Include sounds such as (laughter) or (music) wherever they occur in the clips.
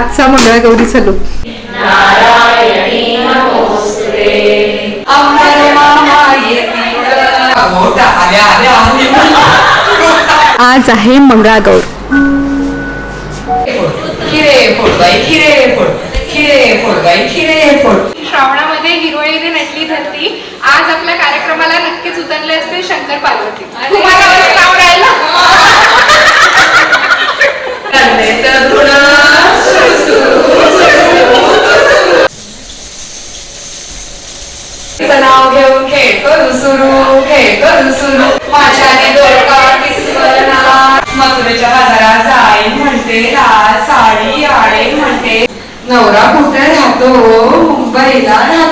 आजचा मंगळागौरीचा लुक आज आहे मंगळागौर श्रावणामध्ये हिरवळीने नटली धरती. आज आपल्या कार्यक्रमाला नक्कीच उतरले असते शंकर पार्वती. करू सुरू हे करू सुरू माझ्याने दोडका किसवणार मथुरेच्या बाजारात जाईन म्हणते लाल साडी आळे म्हणते नवरा कुठे राहतो मुंबईला राहतो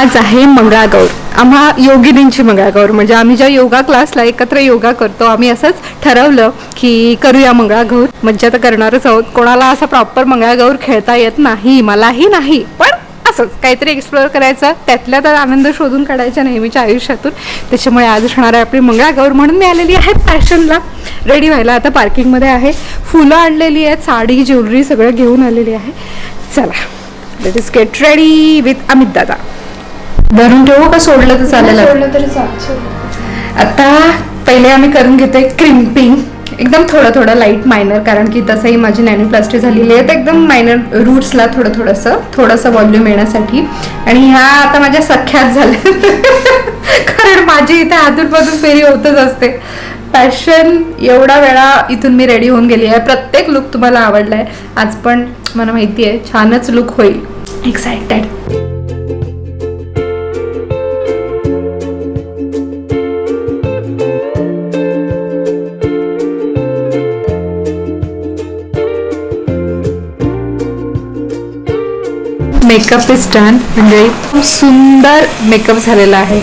आज आहे मंगळागौर. आम्हा योगिनींची मंगळागौर. म्हणजे आम्ही ज्या योगा क्लासला एकत्र योगा करतो आम्ही असंच ठरवलं की करूया मंगळागौर. मज्जा तर करणारच आहोत. कोणाला असा प्रॉपर मंगळागौर खेळता येत नाही मलाही नाही. पण असंच काहीतरी एक्सप्लोअर करायचं त्यातल्या तर आनंद शोधून काढायच्या नेहमीच्या आयुष्यातून. त्याच्यामुळे आज असणार आहे आपली मंगळागौर म्हणून मी आलेली आहे फॅशनला. रेडी व्हायला आता पार्किंगमध्ये आहे. फुलं आणलेली आहेत साडी ज्वेलरी सगळं घेऊन आलेली आहे. चला let's get ready with Amit दादा धरून ठेवू का सोडलं तर चालेल? आता पहिले आम्ही करून घेतोय क्रिम्पिंग एकदम थोडं थोडं लाइट मायनर कारण की तसंही माझी नॅनोप्लास्टी झालेली आहे. तर एकदम मायनर रूट्सला थोडं थोडंसं थोडंसं वॉल्यूम येण्यासाठी. आणि ह्या आता माझ्या सख्यात झाल्या. (laughs) कारण माझी इथे आतूनपासून फेरी होतच असते. पॅशन एवढा वेळा इथून मी रेडी होऊन गेली आहे. प्रत्येक लुक तुम्हाला आवडलाय. आज पण मला माहिती आहे छानच लुक होईल. एक्सायटेड मेकअप इज डन म्हणजे खूप सुंदर मेकअप झालेला आहे.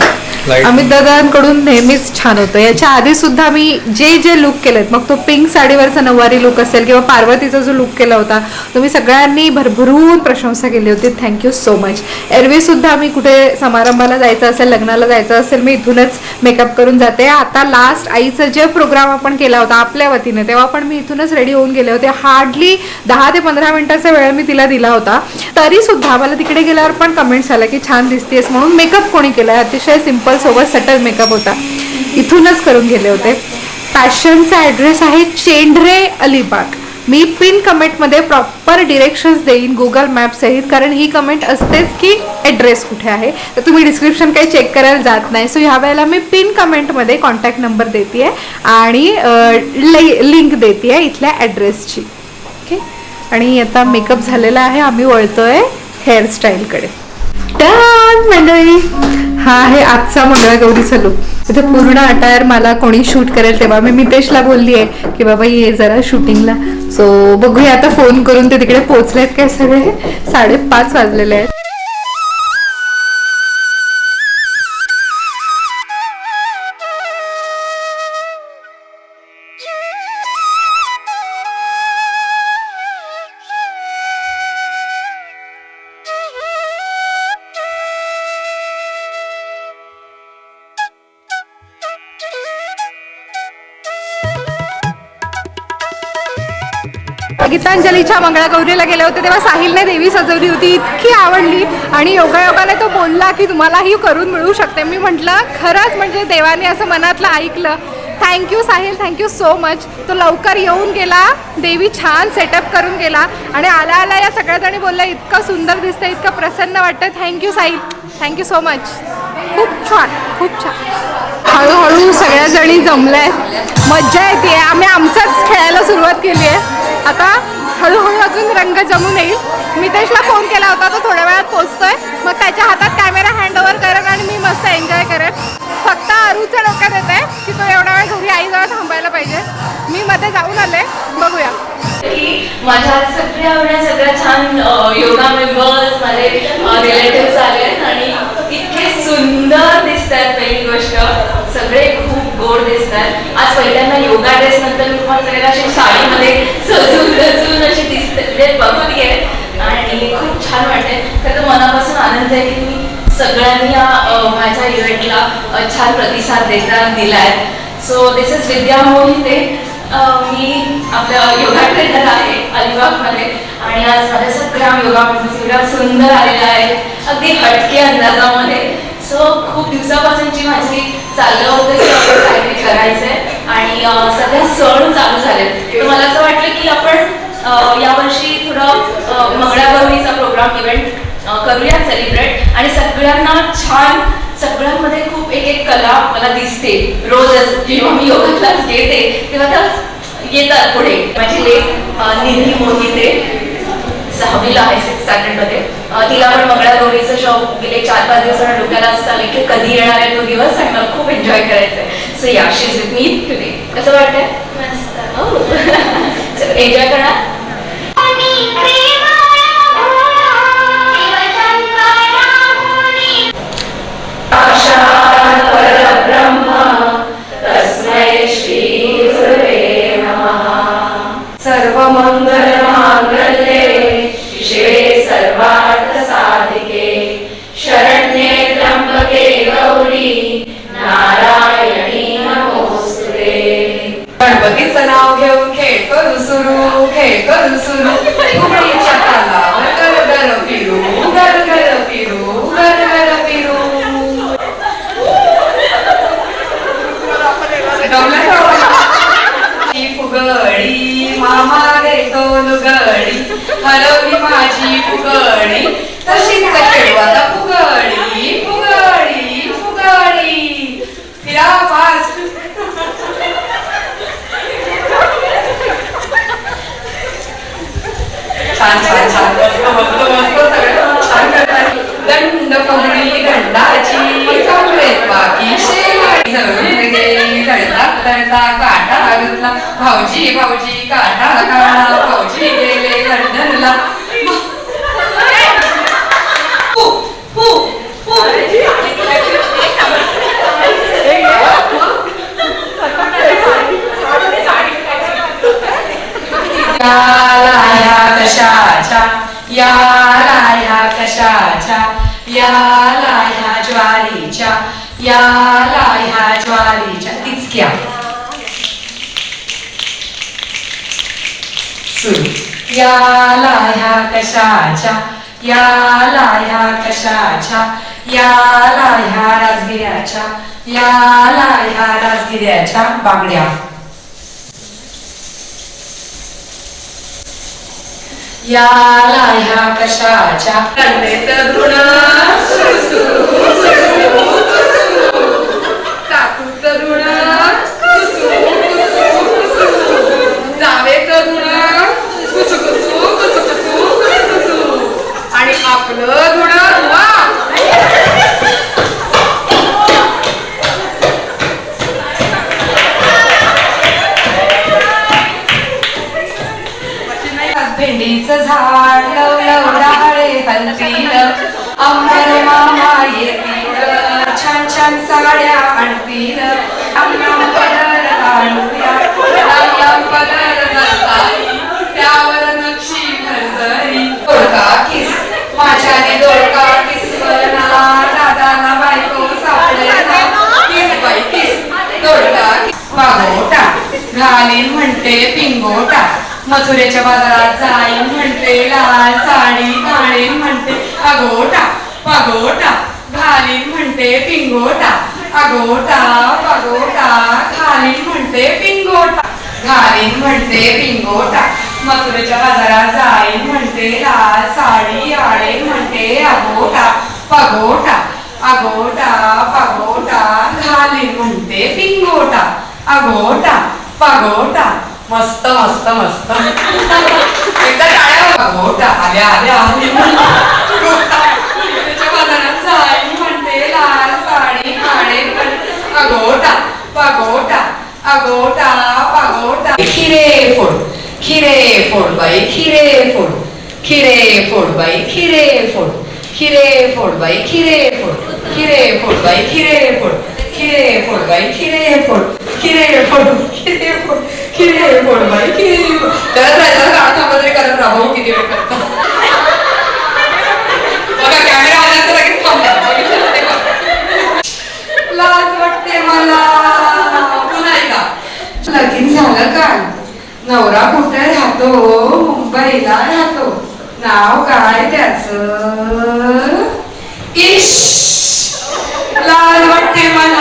अमित दादांकडून नेहमीच छान होतं. याच्या आधी सुद्धा मी जे जे लुक केलेत मग तो पिंक साडीवरचा नऊवारी लुक असेल किंवा पार्वतीचा जो लुक केला होता तुम्ही सगळ्यांनी भरभरून प्रशंसा केली होती. थँक्यू सो मच एरवी सुद्धा मी कुठे समारंभाला जायचं असेल लग्नाला जायचं असेल मी इथूनच मेकअप करून जाते. आता लास्ट आईचा जे प्रोग्राम आपण केला होता आपल्या वतीने तेव्हा पण मी इथूनच रेडी होऊन गेले होते. हार्डली दहा ते पंधरा मिनिटाचा वेळ मी तिला दिला होता. तरी सुद्धा मला तिकडे गेल्यावर पण कमेंट्स आल्या की छान दिसतेस म्हणून मेकअप कोणी केला अतिशय सिंपल सोबत सटल मेकअप होता. इथूनच करून गेले होते. पॅशनचा ॲड्रेस आहे चेंढरे अलिबाग. मी पिन कमेंटमध्ये प्रॉपर डिरेक्शन्स देईन गुगल मॅप सहित कारण ही कमेंट असतेच की ॲड्रेस कुठे आहे. तर तुम्ही डिस्क्रिप्शन काही चेक करायला जात नाही. सो ह्या वेळेला मी पिन कमेंटमध्ये कॉन्टॅक्ट नंबर देते आहे आणि लिंक देते आहे इथल्या ॲड्रेसची ओके आणि आता मेकअप झालेला आहे. आम्ही वळतो आहे हेअरस्टाईलकडे डन मंडळी. हा आहे आजचा मंगळागौरीचा लुक इथे पूर्ण अटायर मला कोणी शूट करेल तेव्हा मी मितेशला बोलली आहे की बाबा ये जरा शूटिंगला सो बघूया आता फोन करून ते तिकडे पोहोचलेत काय सगळे? साडेपाच वाजलेले आहेत. गीतांजलीच्या मंगळागौरीला गेले होते तेव्हा साहिलने देवी सजवली होती. इतकी आवडली. आणि योगायोगाने तो बोलला की तुम्हालाही करून मिळू शकते. मी म्हटलं खरंच म्हणजे देवाने असं मनातलं ऐकलं. Thank you Sahil. Thank you so much तो लवकर येऊन गेला. देवी छान सेटअप करून गेला. आणि आला आला या सगळ्याजणी बोलल्या इतकं सुंदर दिसतं इतकं प्रसन्न वाटतं thank you Sahil. Thank you so much खूप छान खूप छान. हळूहळू सगळ्या जणी जमल्या आहेत मज्जा येते आम्ही आमचंच खेळायला सुरुवात केली आहे आता हळूहळू अजून रंग जमून येईल मितेशला फोन केला होता तो थोड्या वेळात पोचतोय मग त्याच्या हातात कॅमेरा हँड ओव्हर करेन आणि मी मस्त एन्जॉय करेन फक्त अरूच्या डोक्यात येत आहे की तो एवढा वेळ घरी आईजवळ थांबायला पाहिजे. मी मध्ये जाऊन आले बघूया. माझ्या सगळ्या एवढ्या सगळ्या छान योगा मेंबर्स माझे रिलेटिव्ह आले आणि इतके सुंदर दिसत आहेत पहिली गोष्ट. सगळे खूप गोड दिसतात. आज पहिल्यांदा योगा ड्रेस नंतर मी तुम्हाला सगळ्या अशी साडीमध्ये सजून सजून अशी दिसते. म्हणजे बघून घे. आणि खूप छान वाटते खरं तर मनापासून आनंद आहे की तुम्ही सगळ्यांनी या माझ्या इव्हेंटला छान प्रतिसाद देता दिलाय. So this is Vidya Mohite. मी आपल्या योगा ट्रेनर आहे अलिबागमध्ये. आणि आज माझ्या सगळ्या योगा सुंदर आलेला आहे. अगदी हटके अंदाजामध्ये. सो खूप दिवसापासूनची माझी चाललं होतं की आपण काहीतरी करायचंय आणि सध्या सण चालू झालेत. तर मला असं वाटलं की आपण यावर्षी थोडं मंगळागौरीचा प्रोग्राम इव्हेंट करूया सेलिब्रेट आणि सगळ्यांना छान सगळ्यांमध्ये खूप एक एक कला मला दिसते. रोजच जेव्हा मी योगा क्लास घेते तेव्हा त्या येतात पुढे. माझी लेख निधी मोहिते. सहावीला आहे सिक्स स्टँडर्डमध्ये तिला पण मंगळागौरीचं शॉप गेले चार पाच दिवस डोक्याला असता की कधी येणार आहे तो दिवस आणि मला खूप एन्जॉय करायचं आहे सो या शीज विथ मी टुडे कसं वाटतंय? मस्त. (laughs) एन्जॉय करणार देतो लुगडी हरवली माझी फुगडी. तशीच खेळू आता फुगडी फुगडी फुगडी. फिरा फास्ट छान छान छान. मस्त मस्त मस्त सगळं. छान करतात दंड कमळी दंडाची. कमरेत बाकी तळता तळता काटा घातला भाऊजी भाऊजी काटा काढा भाऊजी गेले लंडनला हु, हु, हु. या कशाच्या याला या लाया ज्वारीच्या याला ह्या ज्वारीच्या तिचक्या सुरू याला ह्या कशाच्या? याला ह्या कशाच्या? याला ह्या राजगिऱ्याच्या? याला ह्या राजगिऱ्याच्या बांगड्या. याला ह्या कशाच्या? कंडेचं मोठा. मथुरेच्या बाजारात जाईन म्हणते लाल साडी घालीन म्हणते अगोटा पगोटा. घालीन म्हणते पिंगोटा. अगोटा पगोटा. घालीन म्हणते पिंगोटा. घालीन म्हणते पिंगोटा. मथुरेच्या बाजारात जाईन म्हणते लाल साडी आळे म्हणते अगोटा पगोटा. अगोटा पगोटा. घालीन म्हणते पिंगोटा. अगोटा पगोटा. मस्त मस्त मस्त. एकदा टाळ्या अगोटा आल्या आल्या. बाजारात म्हणते लाल साडी काढेन अगोटा पगोटा अगोटा खिरे फोड खिरे फोड बाई खिरे फोड. खिरे फोड बाई खिरे फोड. खिरे फोड बाई खिरे फोड. खिरे फोड बाई खिरे फोड. खिरे फोड बाई खिरे फोड खिरे फोड खिरे फोड खिरे फोड बाई खिरे करत राहायचं काळामध्ये करत राहा किती वेळ करता बघा कॅमेरा आला तर लगेच थांबतात लाज वाटते मला पुन्हा ऐका लगीन झालं काय नवरा कुठे राहतो मुंबईला राहतो नाव काय त्याच इश लाज वाटते मला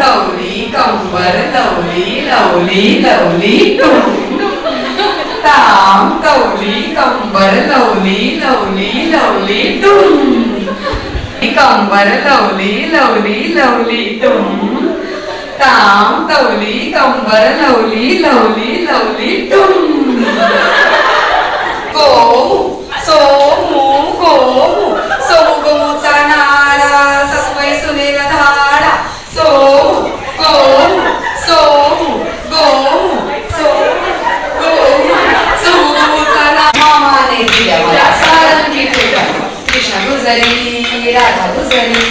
लवली कंबर लवली लवली लवली टुम ताम कवली कंबर लवली लवली लवली टुम कंबर लवली लवली लवली टुम ताम तवली कंबर लवली लवली लवली टुम गो सोमू राधा गुजरी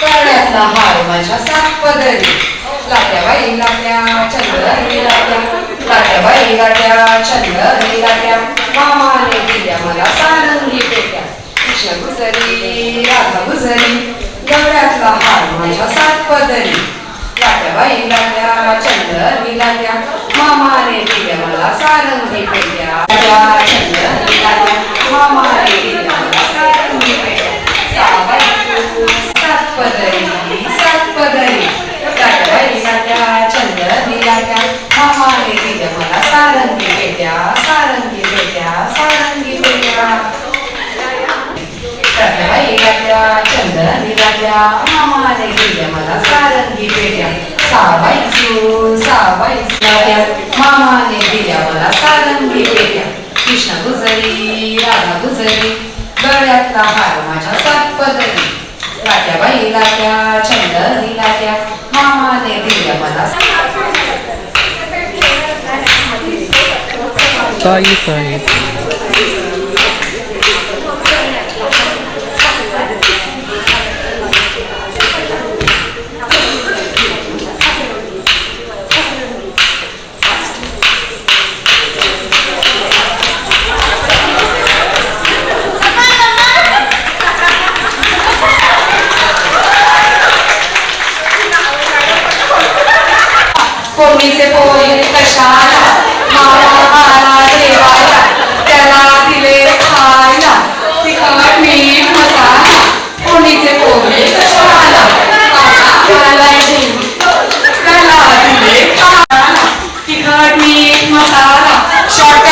कळ्यातला हार माझ्या सात पदरी लाट्या बाई लाट्या चंद्रही लाट्या. लाट्या बाई लाट्या चंद्रही लाट्या. मामाने दिल्या मला सारंगी पेट्या. कृष्ण गुजरी राधा गुजरी गवळ्यातला हार माझ्या सात पदरी लाट्या बाई लाट्या चंद्रही लाट्या. मामाने दिल्या मला सारंगी पेट्या. लाट्या, चंद्रही लाट्या. मामाने दिल्या लाट्या मामाने दिल्या मला सारंगी पेट्या साबाई चू साबाई लाट्या मामाने दिल्या मला सारंगी पेट्या कृष्ण गुजरी राधा गुजरी गळ्यातला हार माझ्या सात पदरी. लाट्याबाई लाट्या चंदनी लाट्या. मामाने दिल्या मला साई साई कोणीचे पोहे कशाला? मारा मारा देवाला त्याला दिले खायला. तिखट मीठ मसाला कोणीचे पोहे कशाला? मामा त्याला दिले खायला. तिखट मीठ मसाला short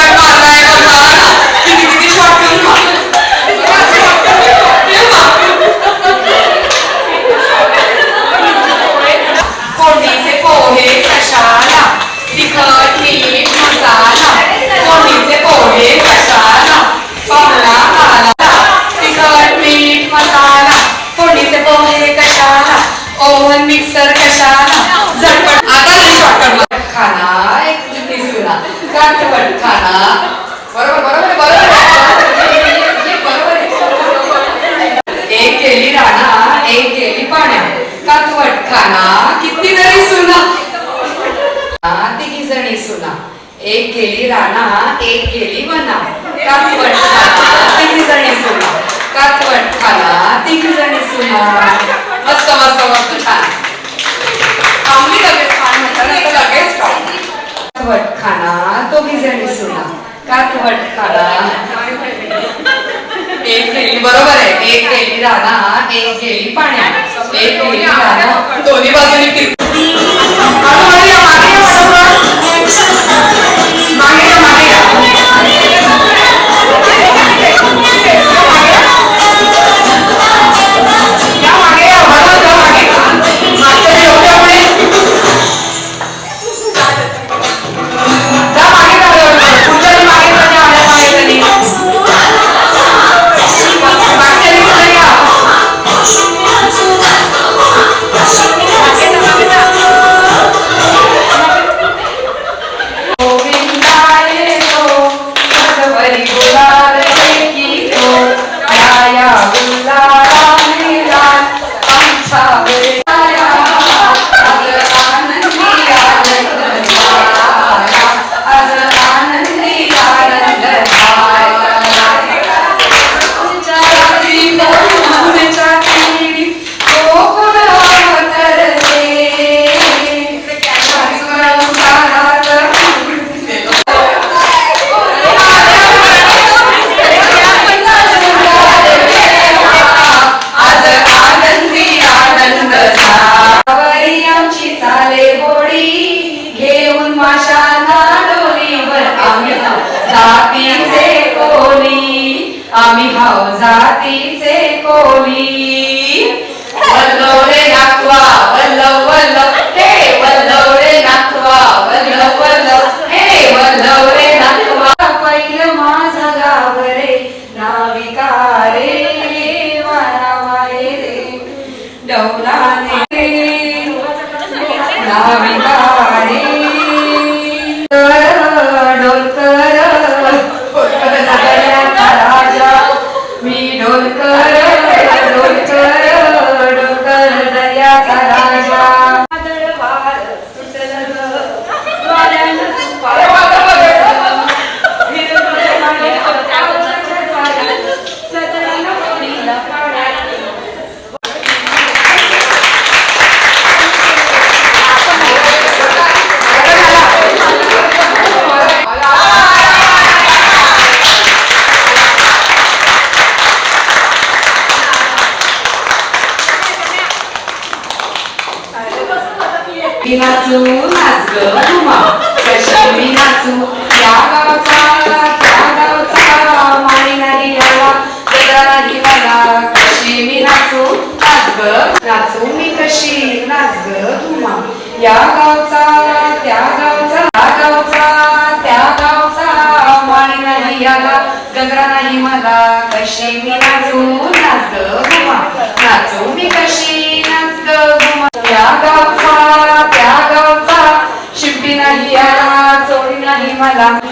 ओव्हन मिक्सर कशाला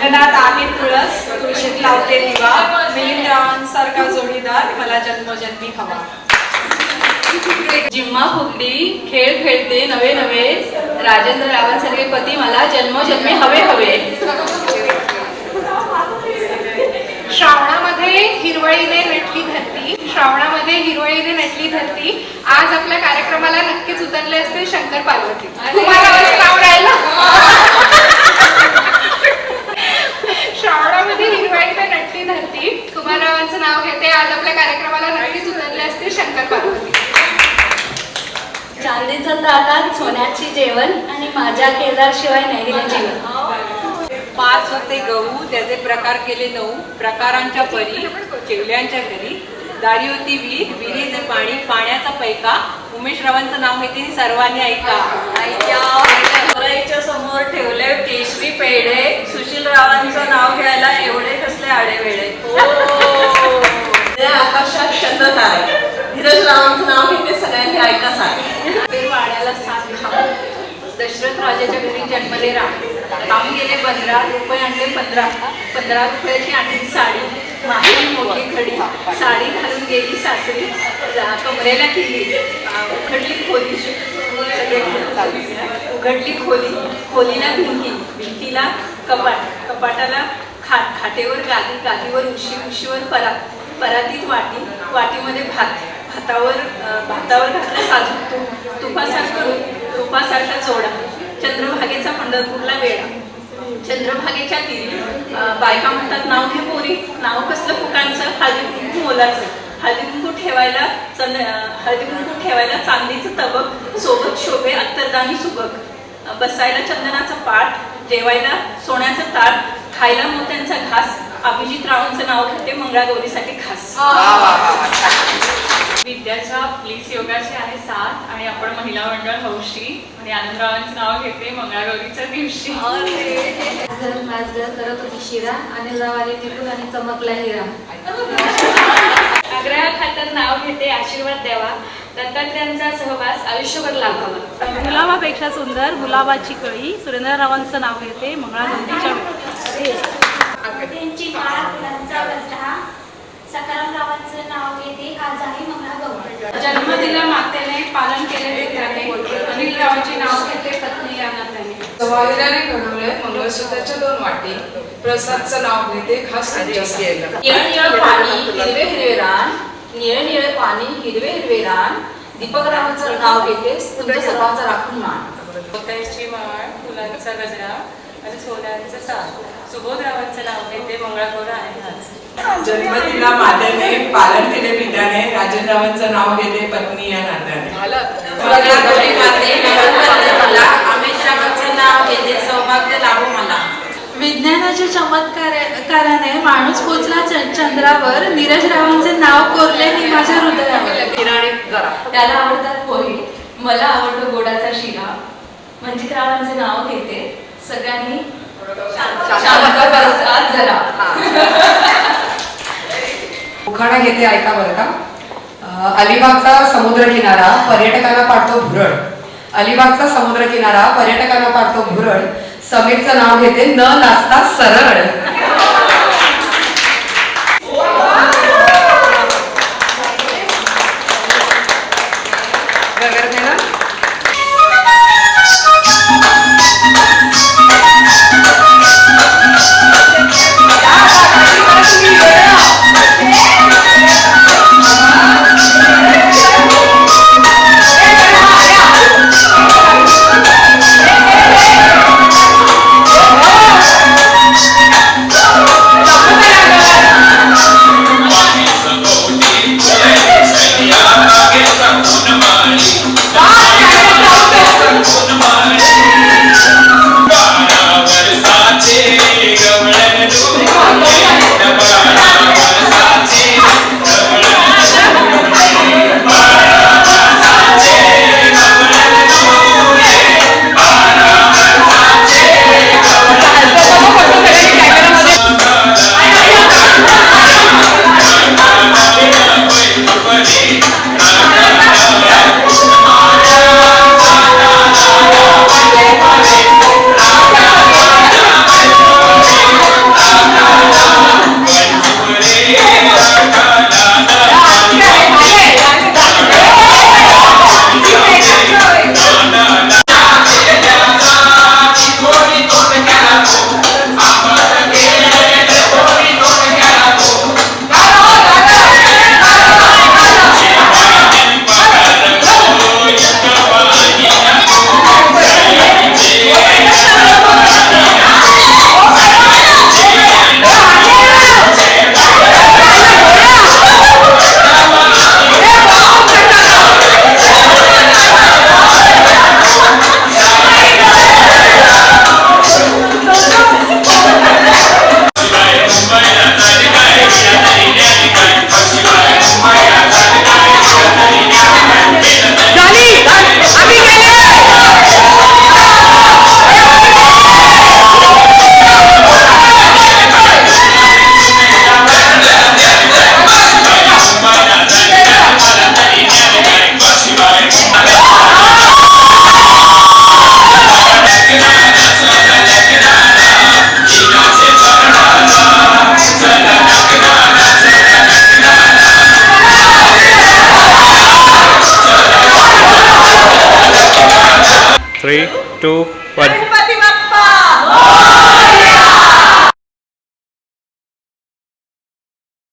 अंगणात आहे तुळस तुळशीत लावते दिवा. मिलिंदरावांसारखा जोडीदार मला जन्मजन्मी हवा. जिम्मा फुगडी खेळ खेळते नवे नवे. राजेंद्र रावांसारखे पती मला जन्मजन्मी हवे हवे. श्रावणामध्ये हिरवळीने नटली धरती. श्रावणामध्ये हिरवळीने नटली धरती. आज आपल्या कार्यक्रमाला नक्कीच उतरले असते शंकर पार्वती. कुमारावांचं नाव (laughs) श्रावणामध्ये हिरवळीने नटली धरती. कुमाररावांचं नाव घेते आज आपल्या कार्यक्रमाला नक्कीच उतरले असते शंकर पार्वती. चांदीचं ताटात सोन्याची जेवण आणि माझ्या केदारशिवाय नाही रे जीवन पाच होते गहू त्याचे प्रकार केले नऊ. प्रकारांच्या परी चिवल्यांच्या घरी. दारी होती विहीर विहिरीचे पाणी पाण्याचा पैका. उमेश रावांचं नाव माहिती सर्वांनी ऐका. समोर ठेवले केशरी पेढे. सुशील रावांचं नाव घ्यायला एवढे कसले आडेवेळे (laughs) आकाशात चंद तारे धीरज रावांचं नाव घेते सगळ्यांनी ऐका सारे वाड्याला खाऊ दशरथ राजाच्या घरी जन्मले राम. काम गेले पंधरा रुपये आणले पंधरा. पंधरा रुपयाची आणली साडी. माझी मोठी खडी. साडी घालून गेली सासरी. कमरेला केली. उघडली खोली. उघडली खोली. खोलीला भिंती. भिंतीला कपाट. कपाटाला खाट. खाटेवर गादी. गादीवर उशी उशीवर परा परातीत वाटी. वाटीमध्ये भात. भातावर भातावर घातलं साजूक तूप. तुपासारखं तुपासारखा चोडा. चंद्रभागेचा पंढरपूरला वेळा चंद्रभागेच्या ती बायका म्हणतात नाव घे पोरी. नाव कसलं फुकांचं? हळदी कुंकू मोलाचं. हळदी कुंकू ठेवायला चंद अं, हळदी कुंकू ठेवायला चांदीचं तबक सोबत शोभे अत्तरदानी सुबक. बसायला चंदनाचा पाठ जेवायला सोन्याचं ताट खायला मोत्यांचा घास अभिजित रावांचं नाव घेते मंगळागौरीसाठी खास. विद्याच्या प्लीज योगाचे आहे साथ आणि आपण महिला मंडळ हौशी आणि आनंदरावांचं नाव घेते मंगळागौरीच्या दिवशी. करत होती शिरा आणि रवाली टिकून आणि चमकला हिरा. आग्रह खातर नाव घेते आशीर्वाद द्यावा. दत्तात्रयांचा सहवास आयुष्यभर लाभावा. गुलाबापेक्षा सुंदर गुलाबाची कळी. सुरेंद्ररावांचं नाव घेते मंगळागौरीच्या त्यांची माळ फुलांचा गजरा सकाराम रावांचं नाव घेते आज आहे मंगळागौर जन्म दिला मातेने पालन केले पित्याने. अनिल रावांचे नाव घेते पत्नी या नात्याने समाविराने घडवले मंगळसूत्राच्या दोन वाटी. प्रसादचं नाव घेते खास तुमच्यासाठी निळ निळ पाणी हिरवे हिरवे रान. निळ निळ पाणी हिरवे हिरवे रान. दीपक रावांचं नाव घेते तुमच्या सर्वांचा राखून मान. मोत्यांची माळ फुलांचा गजरा आणि सोन्यांचं साथ सुबोधरावांचं नाव घेते मंगळागौर आहे आज. जन्मदिला मातेने पालन केले पित्याने राजेंद्रावांचं नाव घेते पत्नी या नात्याने. मंगळागौरी माते मला अमित रावांचं नाव घेते सौभाग्य लाभो मला. विज्ञानाच्या चमत्काराने माणूस पोचला चंद्रावर. नीरज रावांचे नाव कोरले त्याला आवडतात पोहे. मला आवडतो गोडाचा शिरा. मंजितरावांचे नाव घेते. सगळ्यांनी उखाणा घेते ऐका बरं का अलिबागचा समुद्र किनारा पर्यटकांना पाडतो भुरळ. अलिबागचा समुद्र किनारा पर्यटकांना पाडतो भुरळ. समीरचं नाव घेते न नाचता सरळ.